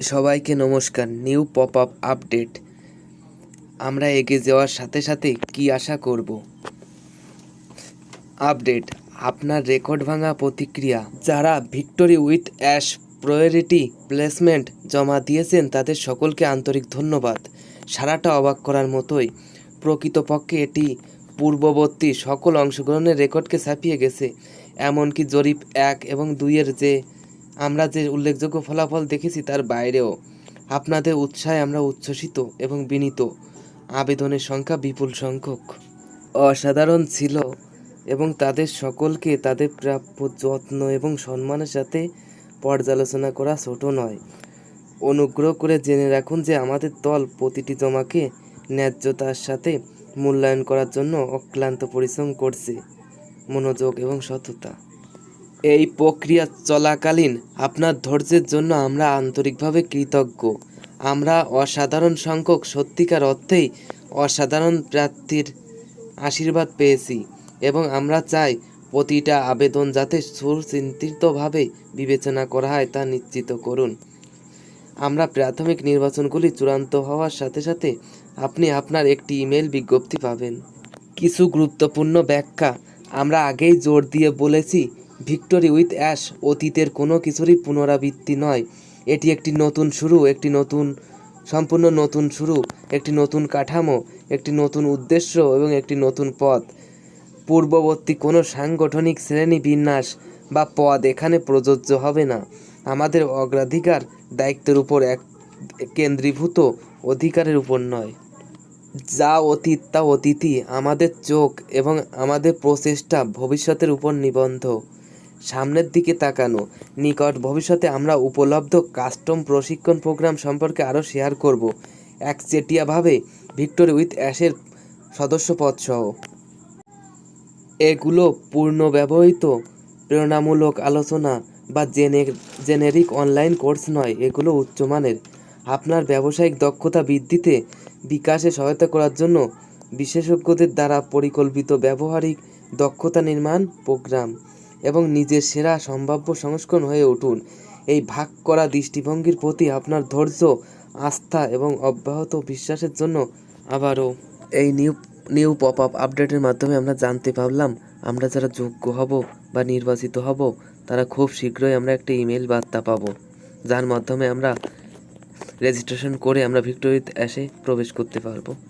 সবাইকে নমস্কার new pop up update আমরা এগিয়ে যাওয়ার সাথে সাথে কি আশা করব? আপডেট আপনার রেকর্ড ভাঙা প্রতিক্রিয়া। যারা victory with ash priority placement জমা দিয়েছেন, তাদের সকলকে আন্তরিক ধন্যবাদ। সারাটা অবাক করার মতোই প্রকৃতপক্ষে এটি পূর্ববর্তী সকল অংশগ্রহণের রেকর্ডকে ছাপিয়ে গেছে। এমনকি জরিপ এক এবং দুইয়ের যে আমরা যে উল্লেখযোগ্য ফলাফল দেখেছি তার বাইরেও আপনাদের উৎসাহে আমরা উচ্ছ্বসিত এবং বিনীত। আবেদনের সংখ্যা বিপুল সংখ্যক। অসাধারণ ছিল এবং তাদের সকলকে তাদের প্রাপ্য যত্ন এবং সম্মানের সাথে পর্যালোচনা করা ছোট নয়। অনুগ্রহ করে জেনে রাখুন যে আমাদের দল প্রতিটি জমাকে ন্যায্যতার সাথে মূল্যায়ন করার জন্য অক্লান্ত পরিশ্রম করছে। মনোযোগ এবং সততা। এই প্রক্রিয়া চলাকালীন আপনার ধৈর্যের জন্য আমরা আন্তরিকভাবে কৃতজ্ঞ। আমরা অসাধারণ সংখ্যক সত্যিকার অর্থেই অসাধারণ প্রার্থীর আশীর্বাদ পেয়েছি এবং আমরা চাই প্রতিটা আবেদন যাতে সুচিন্তিতভাবে বিবেচনা করা হয় তা নিশ্চিত করুন। আমরা প্রাথমিক নির্বাচনগুলি চূড়ান্ত হওয়ার সাথে সাথে আপনি আপনার একটি ইমেল বিজ্ঞপ্তি পাবেন। কিছু গুরুত্বপূর্ণ ব্যাখ্যা আমরা আগেই জোর দিয়ে বলেছি ভিক্টোরি উইথ অ্যাশ অতীতের কোনো কিছুরই পুনরাবৃত্তি নয়। এটি একটি নতুন শুরু, একটি নতুন, সম্পূর্ণ নতুন শুরু, একটি নতুন কাঠামো, একটি নতুন উদ্দেশ্য এবং একটি নতুন পথ। পূর্ববর্তী কোনো সাংগঠনিক শ্রেণি বিন্যাস বা পদ এখানে প্রযোজ্য হবে না। আমাদের অগ্রাধিকার দায়িত্বের উপর এক কেন্দ্রীভূত অধিকারের উপর নয়। যা অতীত, তা অতীতই। আমাদের চোখ এবং আমাদের প্রচেষ্টা ভবিষ্যতের উপর নিবন্ধ সামনের দিকে তাকানো। নিকট ভবিষ্যতে আমরা উপলব্ধ কাস্টম প্রশিক্ষণ প্রোগ্রাম সম্পর্কে আরও শেয়ার করব। একচেটিয়াভাবে ভিক্টোরি উইথ অ্যাশের সদস্যপদ সহ এগুলো পূর্ণ ব্যবহৃত প্রেরণামূলক আলোচনা বা জেনে জেনেরিক অনলাইন কোর্স নয়, এগুলো উচ্চমানের। আপনার ব্যবসায়িক দক্ষতা বৃদ্ধিতে বিকাশে সহায়তা করার জন্য বিশেষজ্ঞদের দ্বারা পরিকল্পিত ব্যবহারিক দক্ষতা নির্মাণ প্রোগ্রাম। এবং নিজের সেরা সম্ভাব্য সংস্করণ হয়ে উঠুন। এই ভাগ করা দৃষ্টিভঙ্গির প্রতি আপনার ধৈর্য, আস্থা এবং অব্যাহত বিশ্বাসের জন্য আবারও এই নিউ নিউ পপ আপ আপডেটের মাধ্যমে আমরা জানতে পারলাম, আমরা যারা যোগ্য হব বা নির্বাচিত হব, তারা খুব শীঘ্রই আমরা একটা ইমেল বার্তা পাবো, যার মাধ্যমে আমরা রেজিস্ট্রেশন করে আমরা ভিক্টোরিতে এসে প্রবেশ করতে পারব।